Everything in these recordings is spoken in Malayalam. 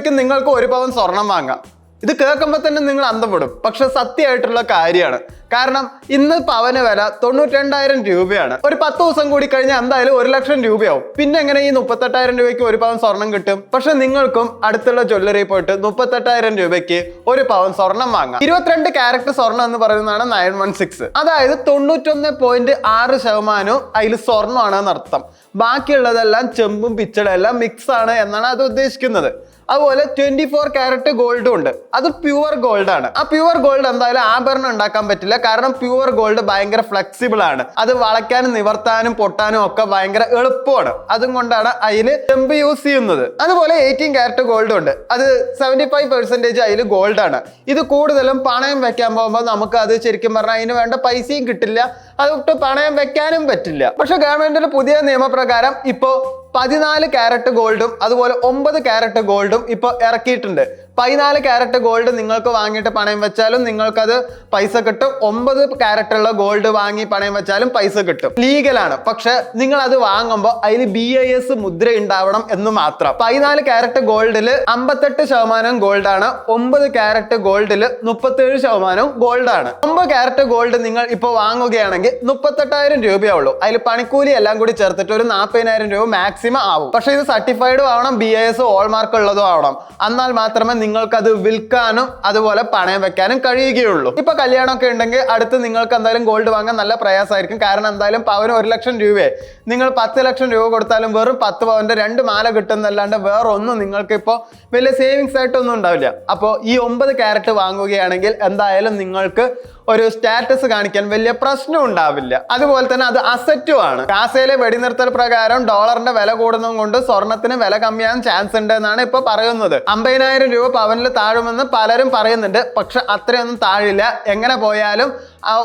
രൂപയ്ക്ക് നിങ്ങൾക്ക് ഒരു പവൻ സ്വർണം വാങ്ങാം. ഇത് കേൾക്കുമ്പോൾ തന്നെ നിങ്ങൾ അന്തം വിടും. പക്ഷെ സത്യമായിട്ടുള്ള കാര്യമാണ്. കാരണം ഇന്ന് പവന് വില തൊണ്ണൂറ്റിരണ്ടായിരം രൂപയാണ്. ഒരു പത്ത് ദിവസം കൂടി കഴിഞ്ഞാൽ എന്തായാലും ഒരു ലക്ഷം രൂപയാവും. പിന്നെ എങ്ങനെ ഈ മുപ്പത്തെട്ടായിരം രൂപയ്ക്ക് ഒരു പവൻ സ്വർണം കിട്ടും? പക്ഷെ നിങ്ങൾക്കും അടുത്തുള്ള ജ്വല്ലറി പോയിട്ട് മുപ്പത്തെട്ടായിരം രൂപയ്ക്ക് ഒരു പവൻ സ്വർണം വാങ്ങാം. ഇരുപത്തിരണ്ട് ക്യാരക്ടർ സ്വർണം എന്ന് പറയുന്നതാണ് നയൻ വൺ സിക്സ്. അതായത് തൊണ്ണൂറ്റൊന്ന് പോയിന്റ് ആറ് ശതമാനവും അതിൽ സ്വർണമാണ് അർത്ഥം ബാക്കിയുള്ളതെല്ലാം ചെമ്പും പിച്ചളും എല്ലാം മിക്സ് ആണ് എന്നാണ് അത് ഉദ്ദേശിക്കുന്നത്. അതുപോലെ ട്വന്റി ഫോർ ക്യാരറ്റ് ഗോൾഡും ഉണ്ട്. അത് പ്യുവർ ഗോൾഡ് ആണ്. ആ പ്യുവർ ഗോൾഡ് എന്തായാലും ആഭരണം ഉണ്ടാക്കാൻ പറ്റില്ല. കാരണം പ്യുവർ ഗോൾഡ് ഭയങ്കര ഫ്ലെക്സിബിൾ ആണ്. അത് വളയ്ക്കാനും നിവർത്താനും പൊട്ടാനും ഒക്കെ ഭയങ്കര എളുപ്പമാണ്. അതും കൊണ്ടാണ് അതിൽ ചെമ്പ് യൂസ് ചെയ്യുന്നത്. അതുപോലെ എയ്റ്റീൻ ക്യാരറ്റ് ഗോൾഡ് ഉണ്ട്. അത് സെവന്റി ഫൈവ് പെർസെന്റേജ് അതിൽ ഗോൾഡ് ആണ്. ഇത് കൂടുതലും പണയം വെക്കാൻ പോകുമ്പോൾ നമുക്ക് അത് ശരിക്കും പറഞ്ഞാൽ അതിന് വേണ്ട പൈസയും കിട്ടില്ല. അതൊട്ട് പണയം വെക്കാനും പറ്റില്ല. പക്ഷെ ഗവൺമെന്റിന്റെ പുതിയ നിയമപ്രകാരം ഇപ്പോൾ പതിനാല് ക്യാരറ്റ് ഗോൾഡും അതുപോലെ ഒമ്പത് ക്യാരറ്റ് ഗോൾഡും ഇപ്പോൾ ഇറക്കിയിട്ടുണ്ട്. പതിനാല് ക്യാരറ്റ് ഗോൾഡ് നിങ്ങൾക്ക് വാങ്ങിയിട്ട് പണയം വെച്ചാലും നിങ്ങൾക്കത് പൈസ കിട്ടും. ഒമ്പത് ക്യാരറ്റ് ഉള്ള ഗോൾഡ് വാങ്ങി പണയം വെച്ചാലും പൈസ കിട്ടും. ലീഗലാണ് പക്ഷെ നിങ്ങൾ അത് വാങ്ങുമ്പോൾ അതിൽ ബി ഐ എസ് മുദ്ര ഉണ്ടാവണം എന്ന് മാത്രം. പതിനാല് ക്യാരറ്റ് ഗോൾഡിൽ അമ്പത്തെട്ട് ശതമാനം ഗോൾഡാണ് ഒമ്പത് ക്യാരറ്റ് ഗോൾഡിൽ മുപ്പത്തേഴ് ശതമാനം ഗോൾഡ് ആണ്. ഒമ്പത് ക്യാരറ്റ് ഗോൾഡ് നിങ്ങൾ ഇപ്പോൾ വാങ്ങുകയാണെങ്കിൽ മുപ്പത്തെട്ടായിരം രൂപയുള്ളൂ അതിൽ പണിക്കൂലി എല്ലാം കൂടി ചേർത്തിട്ട് ഒരു നാൽപ്പതിനായിരം രൂപ മാക്സിമം ആവും. പക്ഷേ ഇത് സർട്ടിഫൈഡും ആവണം ബി ഐ എസ് ഓൾമാർക്ക് ഉള്ളതും ആവണം. എന്നാൽ മാത്രമേ നിങ്ങൾക്ക് അത് വിൽക്കാനും അതുപോലെ പണയം വെക്കാനും കഴിയുകയുള്ളൂ. ഇപ്പൊ കല്യാണമൊക്കെ ഉണ്ടെങ്കിൽ അടുത്ത് നിങ്ങൾക്ക് എന്തായാലും ഗോൾഡ് വാങ്ങാൻ നല്ല പ്രയാസമായിരിക്കും. കാരണം എന്തായാലും പവന് ഒരു ലക്ഷം രൂപയെ. നിങ്ങൾ പത്ത് ലക്ഷം രൂപ കൊടുത്താലും വെറും പത്ത് പവന്റെ രണ്ട് മാല കിട്ടുന്നല്ലാണ്ട് വേറെ ഒന്നും നിങ്ങൾക്ക് ഇപ്പോൾ വലിയ സേവിങ്സ് ആയിട്ടൊന്നും ഉണ്ടാവില്ല. അപ്പോൾ ഈ ഒമ്പത് ക്യാരറ്റ് വാങ്ങുകയാണെങ്കിൽ എന്തായാലും നിങ്ങൾക്ക് ഒരു സ്റ്റാറ്റസ് കാണിക്കാൻ വലിയ പ്രശ്നം ഉണ്ടാവില്ല. അതുപോലെ തന്നെ അത് അസറ്റും ആണ്. ഗാസയിലെ വെടിനിർത്തൽ പ്രകാരം ഡോളറിന്റെ വില കൂടുന്നതും കൊണ്ട് സ്വർണത്തിന് വില കമ്മിയാൻ ചാൻസ് ഉണ്ട് എന്നാണ് ഇപ്പൊ പറയുന്നത്. അമ്പതിനായിരം രൂപ പവനിൽ താഴുമെന്ന് പലരും പറയുന്നുണ്ട്. പക്ഷെ അത്രയൊന്നും താഴില്ല. എങ്ങനെ പോയാലും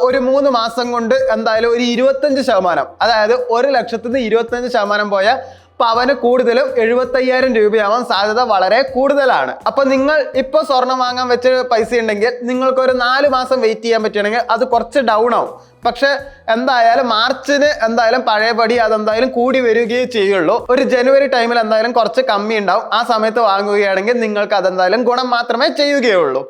ഒരു മൂന്ന് മാസം കൊണ്ട് എന്തായാലും ഒരു ഇരുപത്തഞ്ച് ശതമാനം അതായത് ഒരു ലക്ഷത്തിന് ഇരുപത്തഞ്ച് ശതമാനം പോയാൽ പവന് കൂടുതലും എഴുപത്തയ്യായിരം രൂപയാവാൻ സാധ്യത വളരെ കൂടുതലാണ്. അപ്പൊ നിങ്ങൾ ഇപ്പൊ സ്വർണം വാങ്ങാൻ വെച്ച പൈസ ഉണ്ടെങ്കിൽ നിങ്ങൾക്ക് ഒരു നാല് മാസം വെയിറ്റ് ചെയ്യാൻ പറ്റുകയാണെങ്കിൽ അത് കുറച്ച് ഡൗൺ ആവും. പക്ഷെ എന്തായാലും മാർച്ചിന് എന്തായാലും പഴയപടി അതെന്തായാലും കൂടി വരികയേ ചെയ്യുള്ളൂ. ഒരു ജനുവരി ടൈമിൽ എന്തായാലും കുറച്ച് കമ്മി ഉണ്ടാവും. ആ സമയത്ത് വാങ്ങുകയാണെങ്കിൽ നിങ്ങൾക്ക് അതെന്തായാലും ഗുണം മാത്രമേ ചെയ്യുകയുള്ളൂ.